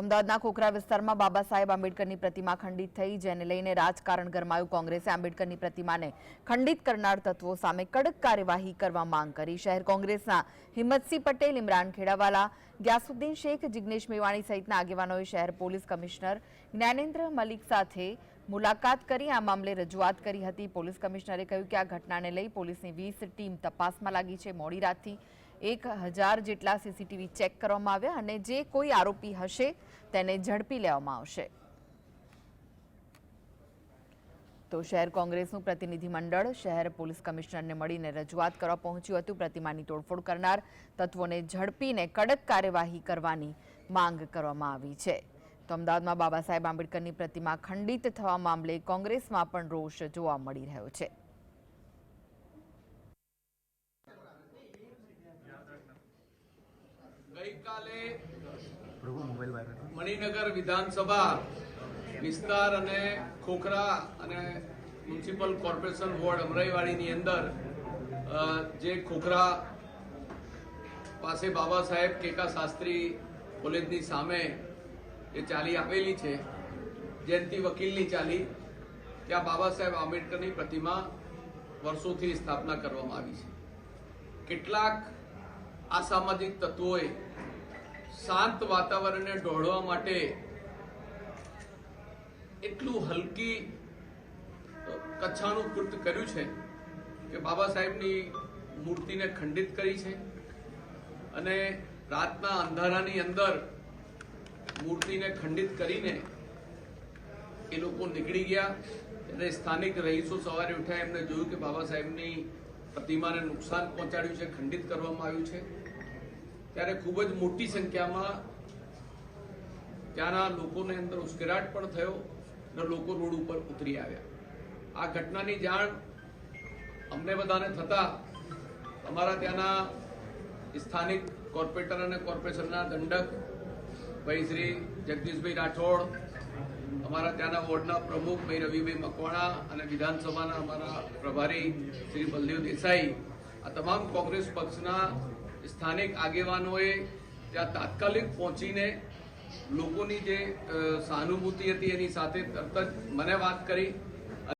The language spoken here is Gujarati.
અમદાવાદના ખોખરા વિસ્તારમાં બાબા સાહેબ આંબેડકરની પ્રતિમા ખંડિત થઈ, જેને લઈને રાજકારણ ગરમાયું. કોંગ્રેસે આંબેડકરની પ્રતિમાને ખંડિત કરનાર તત્વો સામે કડક કાર્યવાહી કરવા માંગ કરી. શહેર કોંગ્રેસના હિંમતસિંહ પટેલ, ઇમરાન ખેડાવાલા, ગ્યાસુદ્દીન શેખ, જિગ્નેશ મેવાણી સહિતના આગેવાનોએ શહેર પોલીસ કમિશનર જ્ઞાનેન્દ્ર મલિક સાથે મુલાકાત કરી. આ મામલે રજૂઆત કરી હતી. પોલીસ કમિશનરે કહ્યું કે આ ઘટનાને લઈ પોલીસની વીસ ટીમ તપાસમાં લાગી છે. મોડી રાતથી એક હજાર જેટલા સીસીટીવી ચેક કરવામાં આવ્યા અને જે કોઈ આરોપી હશે તેને ઝડપી લેવામાં આવશે. તો શહેર કોંગ્રેસનું પ્રતિનિધિ મંડળ શહેર પોલીસ કમિશનરને મળીને રજૂઆત કરવા પહોંચ્યું હતું. પ્રતિમાની તોડફોડ કરનાર તત્વોને ઝડપીને કડક કાર્યવાહી કરવાની માંગ કરવામાં આવી છે. તો અમદાવાદમાં બાબા સાહેબ આંબેડકરની પ્રતિમા ખંડિત થવા મામલે કોંગ્રેસમાં પણ રોષ જોવા મળી રહ્યો છે. ગઈકાલે. મણિનગર વિધાનસભા વિસ્તાર અને ખોખરા અને મ્યુનિસિપલ કોર્પોરેશન વોર્ડ અમરાઈવાડીની અંદર જે ખોખરા પાસે બાબા સાહેબ કેકા શાસ્ત્રી કોલેજની સામે એ ચાલી આપેલી છે જયંતિ વકીલની ચાલી ત્યાં બાબા સાહેબ આંબેડકરની પ્રતિમા વર્ષોથી સ્થાપના કરવામાં આવી છે કેટલાક અસામાજિક તત્વોએ શાંત વાતાવરણને દોડવા માટે એટલું હલકી કચ્છાનું કૃત કર્યું છે કે બાબા સાહેબની મૂર્તિને ખંડિત કરી છે અને રાતના અંધારાની અંદર મૂર્તિને ખંડિત કરીને એ લોકો નીકળી ગયા. અને સ્થાનિક રહીશો સવારે ઉઠ્યા, એમને જોયું કે બાબા સાહેબની પ્રતિમાને નુકસાન પહોંચાડ્યું છે, ખંડિત કરવામાં આવ્યું છે. ત્યારે ખૂબ જ મોટી સંખ્યામાં ત્યાંના લોકોને અંદર ઉશ્કેરાટ પણ થયો અને લોકો રોડ ઉપર ઉતરી આવ્યા. આ ઘટનાની જાણ અમને બધાને થતા અમારા ત્યાંના સ્થાનિક કોર્પોરેટર અને કોર્પોરેશનના દંડક ભાઈ શ્રી જગદીશભાઈ રાઠોડ, અમારા ત્યાંના વોર્ડના પ્રમુખ ભાઈ રવિભાઈ મકવાણા અને વિધાનસભાના અમારા પ્રભારી શ્રી બલદેવ દેસાઈ, આ તમામ કોંગ્રેસ પક્ષના સ્થાનિક આગેવાનોએ ત્યાં તાત્કાલિક પહોંચીને લોકોની જે સહાનુભૂતિ હતી એની સાથે તરત જ મને વાત કરી.